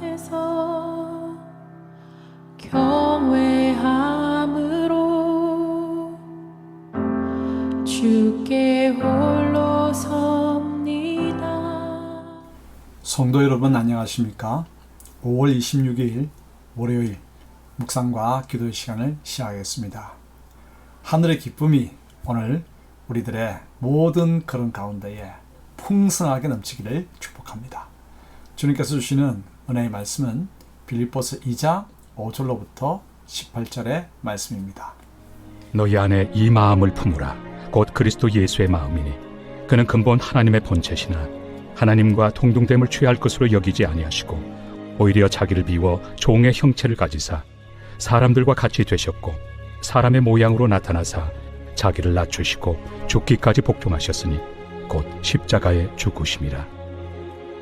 앞에서 경외함으로 주께 홀로 섭니다. 성도 여러분 안녕하십니까? 5월 26일 월요일 묵상과 기도의 시간을 시작하겠습니다. 하늘의 기쁨이 오늘 우리들의 모든 그런 가운데에 풍성하게 넘치기를 축복합니다. 주님께서 주시는 은혜의 말씀은 빌립보서 2장 5절로부터 18절의 말씀입니다. 너희 안에 이 마음을 품으라 곧 그리스도 예수의 마음이니 그는 근본 하나님의 본체시나 하나님과 동등됨을 취할 것으로 여기지 아니하시고 오히려 자기를 비워 종의 형체를 가지사 사람들과 같이 되셨고 사람의 모양으로 나타나사 자기를 낮추시고 죽기까지 복종하셨으니 곧 십자가에 죽으심이라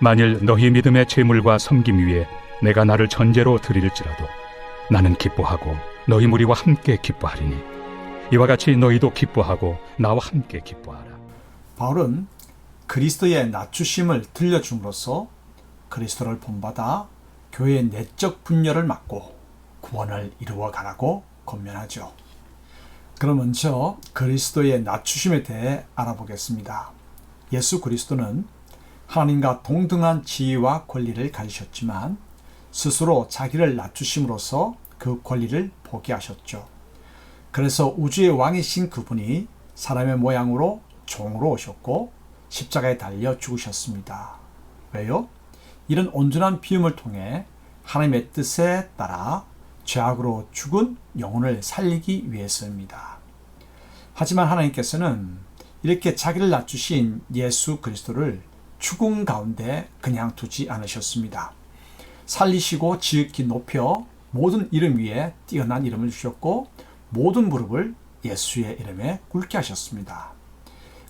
만일 너희 믿음의 재물과 섬김 위에 내가 나를 전제로 드릴지라도 나는 기뻐하고 너희 무리와 함께 기뻐하리니 이와 같이 너희도 기뻐하고 나와 함께 기뻐하라. 바울은 그리스도의 낮추심을 들려줌으로써 그리스도를 본받아 교회의 내적 분열을 막고 구원을 이루어 가라고 권면하죠. 그럼 먼저 그리스도의 낮추심에 대해 알아보겠습니다. 예수 그리스도는 하나님과 동등한 지위와 권리를 가지셨지만 스스로 자기를 낮추심으로써 그 권리를 포기하셨죠. 그래서 우주의 왕이신 그분이 사람의 모양으로 종으로 오셨고 십자가에 달려 죽으셨습니다. 왜요? 이런 온전한 비움을 통해 하나님의 뜻에 따라 죄악으로 죽은 영혼을 살리기 위해서입니다. 하지만 하나님께서는 이렇게 자기를 낮추신 예수 그리스도를 죽음 가운데 그냥 두지 않으셨습니다. 살리시고 지극히 높여 모든 이름 위에 뛰어난 이름을 주셨고 모든 무릎을 예수의 이름에 꿇게 하셨습니다.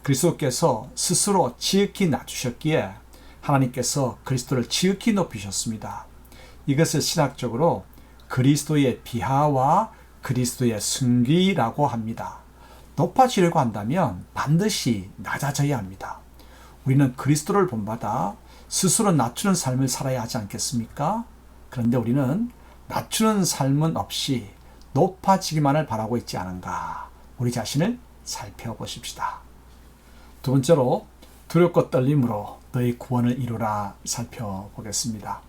그리스도께서 스스로 지극히 낮추셨기에 하나님께서 그리스도를 지극히 높이셨습니다. 이것을 신학적으로 그리스도의 비하와 그리스도의 승기라고 합니다. 높아지려고 한다면 반드시 낮아져야 합니다. 우리는 그리스도를 본받아 스스로 낮추는 삶을 살아야 하지 않겠습니까? 그런데 우리는 낮추는 삶은 없이 높아지기만을 바라고 있지 않은가? 우리 자신을 살펴보십시다. 두 번째로 두렵고 떨림으로 너희 구원을 이루라 살펴보겠습니다.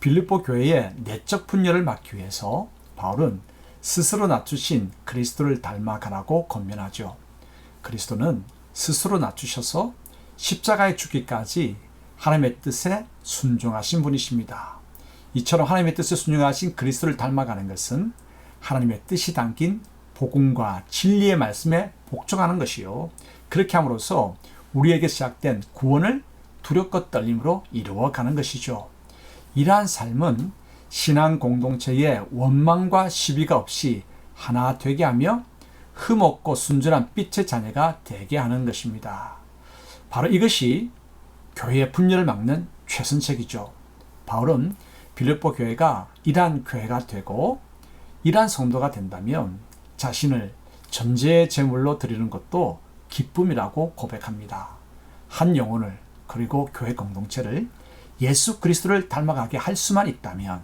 빌립보 교회의 내적 분열을 막기 위해서 바울은 스스로 낮추신 그리스도를 닮아가라고 권면하죠. 그리스도는 스스로 낮추셔서 십자가에 죽기까지 하나님의 뜻에 순종하신 분이십니다. 이처럼 하나님의 뜻에 순종하신 그리스도를 닮아가는 것은 하나님의 뜻이 담긴 복음과 진리의 말씀에 복종하는 것이요. 그렇게 함으로써 우리에게 시작된 구원을 두렵고 떨림으로 이루어가는 것이죠. 이러한 삶은 신앙 공동체의 원망과 시비가 없이 하나 되게 하며 흠없고 순전한 빛의 자녀가 되게 하는 것입니다. 바로 이것이 교회의 분열을 막는 최선책이죠. 바울은 빌립보 교회가 이러한 교회가 되고 이러한 성도가 된다면 자신을 전제 제물로 드리는 것도 기쁨이라고 고백합니다. 한 영혼을 그리고 교회 공동체를 예수 그리스도를 닮아가게 할 수만 있다면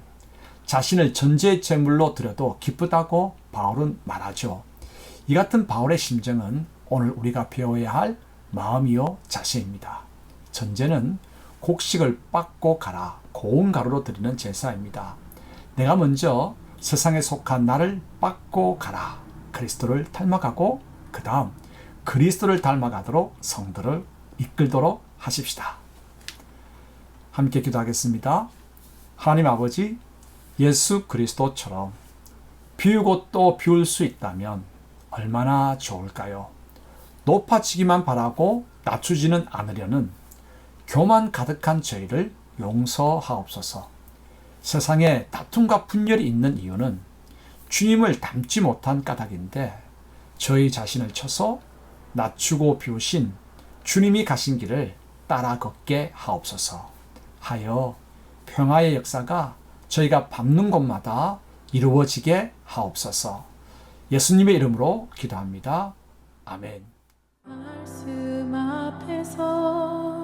자신을 전제 제물로 드려도 기쁘다고 바울은 말하죠. 이 같은 바울의 심정은 오늘 우리가 배워야 할 마음이요 자세입니다. 전제는 곡식을 빻고 갈아 고운 가루로 드리는 제사입니다. 내가 먼저 세상에 속한 나를 빻고 가라. 그리스도를 닮아가고 그 다음 그리스도를 닮아가도록 성도를 이끌도록 하십시다. 함께 기도하겠습니다. 하나님 아버지, 예수 그리스도처럼 비우고 또 비울 수 있다면 얼마나 좋을까요? 높아지기만 바라고 낮추지는 않으려는 교만 가득한 저희를 용서하옵소서. 세상에 다툼과 분열이 있는 이유는 주님을 닮지 못한 까닭인데 저희 자신을 쳐서 낮추고 비우신 주님이 가신 길을 따라 걷게 하옵소서. 하여 평화의 역사가 저희가 밟는 곳마다 이루어지게 하옵소서. 예수님의 이름으로 기도합니다. 아멘. 말씀 앞에서